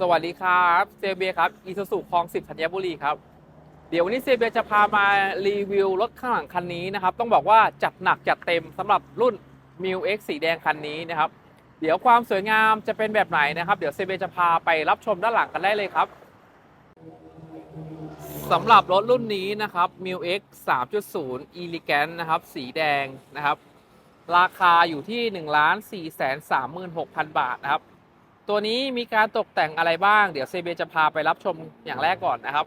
สวัสดีครับเซเบียครับอีซูซูคลองสิบธัญบุรีครับ เดี๋ยววันนี้เซเบียจะพามารีวิวรถข้างหลังคันนี้นะครับ ต้องบอกว่าจัดหนักจัดเต็มสำหรับรุ่น m i ว X สีแดงคันนี้นะครับ เดี๋ยวความสวยงามจะเป็นแบบไหนนะครับ เดี๋ยวเซเบียจะพาไปรับชมด้านหลังกันได้เลยครับสำหรับรถรุ่นนี้นะครับ m i ว X 3.0 Elegant นะครับ สีแดงนะครับ ราคาอยู่ที่ 1 4 3 6 0 0 0 บาทนะครับ ตัวนี้มีการตกแต่งอะไรบ้าง เดี๋ยวเซเบียจะพาไปรับชมอย่างแรกก่อนนะครับ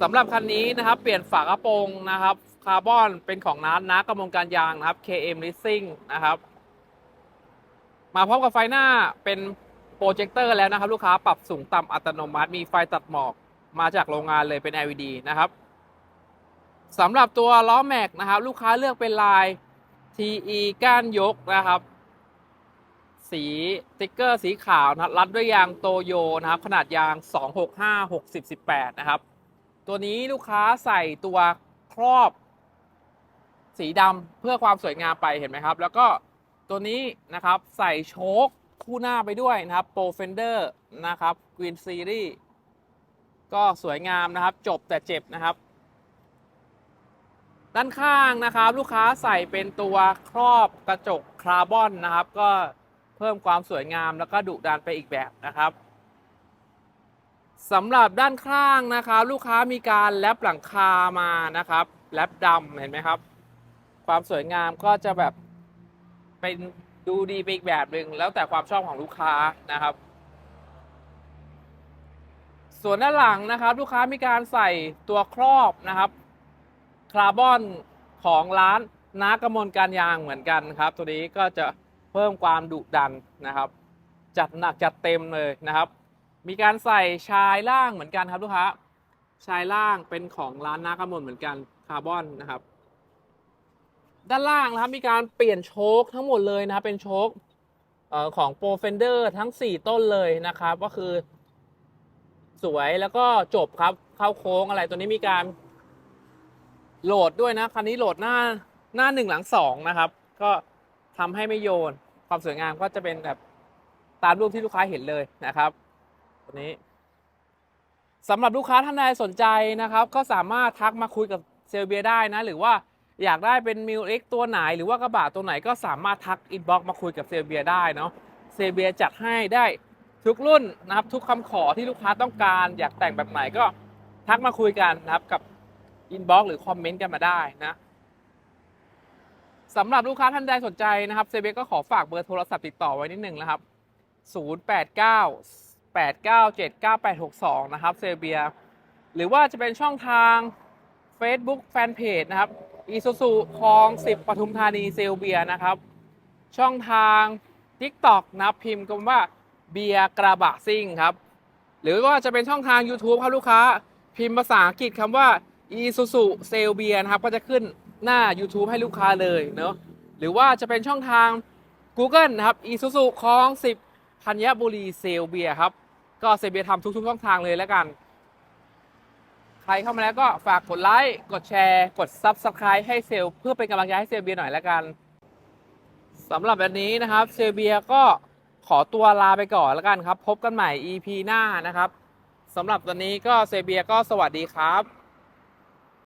สำหรับคันนี้นะครับเปลี่ยนฝากระโปรงนะครับคาร์บอนเป็นของน้าน้ากำมลการยางนะครับ KM Racing นะครับมาพร้อมกับไฟหน้าเป็นโปรเจคเตอร์แล้วนะครับ ลูกค้าปรับสูงต่ำอัตโนมัติ มีไฟตัดหมอกมาจากโรงงานเลยเป็น LED นะครับสำหรับตัวล้อแม็กนะครับ ลูกค้าเลือกเป็นลาย TE ก้านยกนะครับ สีสติ๊กเกอร์สีขาวนะครับรัดด้วยยางโตโยนะครับ ขนาดยาง 265 60 18 นะครับ ตัวนี้ลูกค้าใส่ตัวครอบสีดำเพื่อความสวยงามไปเห็นไหมครับ แล้วก็ตัวนี้นะครับใส่โชคคู่หน้าไปด้วยนะครับ Pro Fender นะครับ Green Series ก็สวยงามนะครับ จบแต่เจ็บนะครับ ด้านข้างนะครับ ลูกค้าใส่เป็นตัวครอบกระจกคาร์บอนนะครับ ก็ เพิ่มความสวยงามแล้วก็ดุดันไปอีกแบบนะครับสำหรับด้านข้างนะครับ ลูกค้ามีการแลปหลังคามานะครับแลปดำเห็นไหมครับ ความสวยงามก็จะแบบเป็นดูดีไปอีกแบบหนึ่งแล้วแต่ความชอบของลูกค้านะครับ ส่วนด้านหลังนะครับ ลูกค้ามีการใส่ตัวครอบนะครับคาร์บอนของร้านนากระมวลการยางเหมือนกันครับ ตัวนี้ก็จะ เพิ่มความดุดันนะครับ จัดหนักจัดเต็มเลยนะครับ มีการใส่ชายล่างเหมือนกันครับลูกค้าชายล่างเป็นของร้านนากระมลเหมือนกันคาร์บอนนะครับ ด้านล่างนะครับมีการเปลี่ยนโชคทั้งหมดเลยนะครับเป็นโชคเอ่อของ Pro Fender ทั้ง 4 ต้นเลยนะครับ ก็คือ สวยแล้วก็จบครับเข้าโค้งอะไรตัวนี้มีการ โหลดด้วยนะคันนี้โหลดหน้าหน้าหนึ่งหลังสองนะครับ ก็ทำให้ไม่โยน ความสวยงามก็จะเป็นแบบตามรูปที่ลูกค้าเห็นเลยนะครับตัวนี้สำหรับลูกค้าท่านใดสนใจนะครับ ก็สามารถทักมาคุยกับเซลเบียได้นะ หรือว่าอยากได้เป็นมิวเอ็กตัวไหน หรือว่ากระบะตัวไหนก็สามารถทักอินบ็อกมาคุยกับเซลเบียได้เนาะเซลเบียจัดให้ได้ทุกรุ่นนะครับทุกคำขอที่ลูกค้าต้องการ อยากแต่งแบบไหนก็ทักมาคุยกันนะครับกับอินบ็อกหรือคอมเมนต์กันมาได้นะ สำหรับลูกค้าท่านใดสนใจนะครับเซเบก็ขอฝากเบอร์โทรศัพท์ติดต่อไว้นิดหนึ่งนะครับ 089 897 9862 นะครับเซเบีย หรือว่าจะเป็นช่องทาง Facebook Fanpage นะครับอีซูซูคลอง 10ปทุมธานีเซลเบียนะครับ ช่องทาง TikTok นะครับพิมพ์คำว่าเบียกระบะซิ่งครับ หรือว่าจะเป็นช่องทาง YouTube ครับลูกค้า พิมพ์ภาษาอังกฤษคำว่า Isuzu s a l b i a นะครับ ก็จะขึ้นหน้า YouTube ให้ลูกค้าเลยเนาะหรือว่าจะเป็นช่องทาง Google นะครับ Isuzu คลอง 10ธัญบุรีเซลเบียครับ ก็เซลเบียทำทุกๆช่องทางเลยแล้วกัน ใครเข้ามาแล้วก็ฝากกดไลค์กดแชร์ กด Subscribe ให้เซลเพื่อเป็นกำลังใจให้เซลเบียหน่อยแล้วกันสำหรับวันนี้นะครับเซลเบียก็ขอตัวลาไปก่อนแล้วกันครับ พบกันใหม่ EP หน้านะครับสำหรับวันนี้ก็เซเบียก็สวัสดีครับ